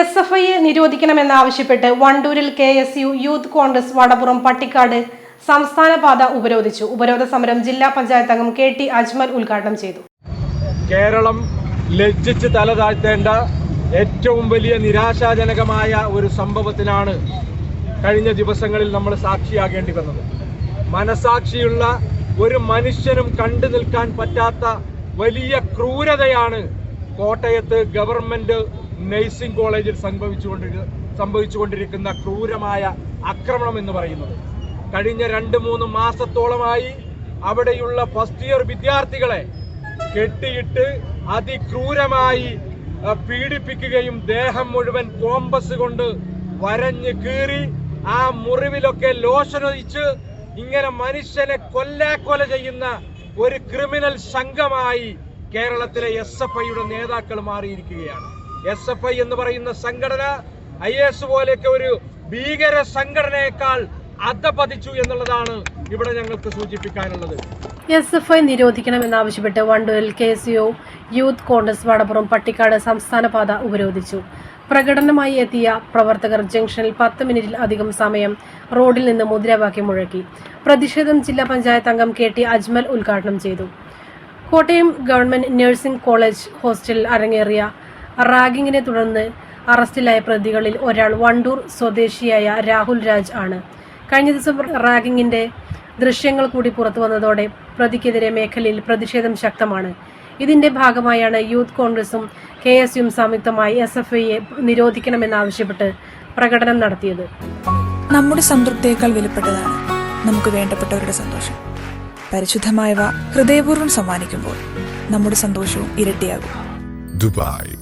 S F ഐയെ നിരോധിക്കണമെന്നാവശ്യപ്പെട്ട് വണ്ടൂരിൽ K S U youth Congress Vadapuram Pattikkad സംസ്ഥാന പാത ഉപരോധിച്ചു. ഉപരോധ സമരം ജില്ലാ പഞ്ചായത്ത് അംഗം കെ ടി അജ്മൽ ഉദ്ഘാടനം ചെയ്തു. കേരളം ലജ്ജിച്ച് തല താഴ്ത്തേണ്ട ഏറ്റവും വലിയ നിരാശാജനകമായ ഒരു സംഭവത്തിനാണ് കഴിഞ്ഞ ദിവസങ്ങളിൽ നമ്മൾ സാക്ഷിയാകേണ്ടി വന്നത്. മനസാക്ഷിയുള്ള ഒരു മനുഷ്യനും കണ്ടു നിൽക്കാൻ പറ്റാത്ത വലിയ ക്രൂരതയാണ് കോട്ടയത്ത് ഗവൺമെന്റ് നഴ്സിംഗ് കോളേജിൽ സംഭവിച്ചുകൊണ്ടിരിക്കുന്ന സംഭവിച്ചുകൊണ്ടിരിക്കുന്ന ക്രൂരമായ ആക്രമണം എന്ന് പറയുന്നത്. കഴിഞ്ഞ രണ്ട് മൂന്ന് മാസത്തോളമായി അവിടെയുള്ള ഫസ്റ്റ് ഇയർ വിദ്യാർത്ഥികളെ കെട്ടിയിട്ട് അതിക്രൂരമായി പീഡിപ്പിക്കുകയും ദേഹം മുഴുവൻ കോമ്പസ് കൊണ്ട് വരഞ്ഞ് കീറി ആ മുറിവിലൊക്കെ ലോഷനൊഴിച്ച് ഇങ്ങനെ മനുഷ്യനെ കൊല്ലാക്കൊല ചെയ്യുന്ന ഒരു ക്രിമിനൽ സംഘമായി കേരളത്തിലെ എസ് എഫ് ഐയുടെ നേതാക്കൾ മാറിയിരിക്കുകയാണ്. എസ് എഫ് ഐ എന്ന് പറയുന്ന സംഘടന ഐ എസ് പോലെയൊക്കെ ഒരു ഭീകര സംഘടനയേക്കാൾ അധപതിച്ചു എന്നുള്ളതാണ് ഇവിടെ ഞങ്ങൾക്ക് സൂചിപ്പിക്കാനുള്ളത്. എസ് എഫ് ഐ നിരോധിക്കണമെന്നാവശ്യപ്പെട്ട് വണ്ടൂരിൽ K S U youth Congress Vadappuram Pattikkad സംസ്ഥാന പാത ഉപരോധിച്ചു. പ്രകടനമായി എത്തിയ പ്രവർത്തകർ ജംഗ്ഷനിൽ പത്ത് മിനിറ്റിൽ അധികം സമയം റോഡിൽ നിന്ന് മുദ്രാവാക്യം മുഴക്കി. പ്രതിഷേധം ജില്ലാ പഞ്ചായത്ത് അംഗം കെ ടി അജ്മൽ ഉദ്ഘാടനം ചെയ്തു. കോട്ടയം ഗവൺമെന്റ് നഴ്സിംഗ് കോളേജ് ഹോസ്റ്റലിൽ അരങ്ങേറിയ റാഗിങ്ങിനെ തുടർന്ന് അറസ്റ്റിലായ പ്രതികളിൽ ഒരാൾ വണ്ടൂർ സ്വദേശിയായ രാഹുൽ രാജ് ആണ്. കഴിഞ്ഞ ദിവസം റാഗിങ്ങിന്റെ ദൃശ്യങ്ങൾ കൂടി പുറത്തു വന്നതോടെ പ്രതിക്കെതിരെ മേഖലയിൽ പ്രതിഷേധം ശക്തമാണ്. ഇതിന്റെ ഭാഗമായാണ് യൂത്ത് കോൺഗ്രസും കെ എസ് യുവും സംയുക്തമായി എസ് എഫ് ഐയെ നിരോധിക്കണമെന്നാവശ്യപ്പെട്ട് പ്രകടനം നടത്തിയത്. നമ്മുടെ സംതൃപ്തിയേക്കാൾ വിലപ്പെട്ടതാണ് നമുക്ക് വേണ്ടപ്പെട്ടവരുടെ സന്തോഷം. പരിശുദ്ധമായവ ഹൃദയപൂർവം സമ്മാനിക്കുമ്പോൾ നമ്മുടെ സന്തോഷവും ഇരട്ടിയാകും. Dubai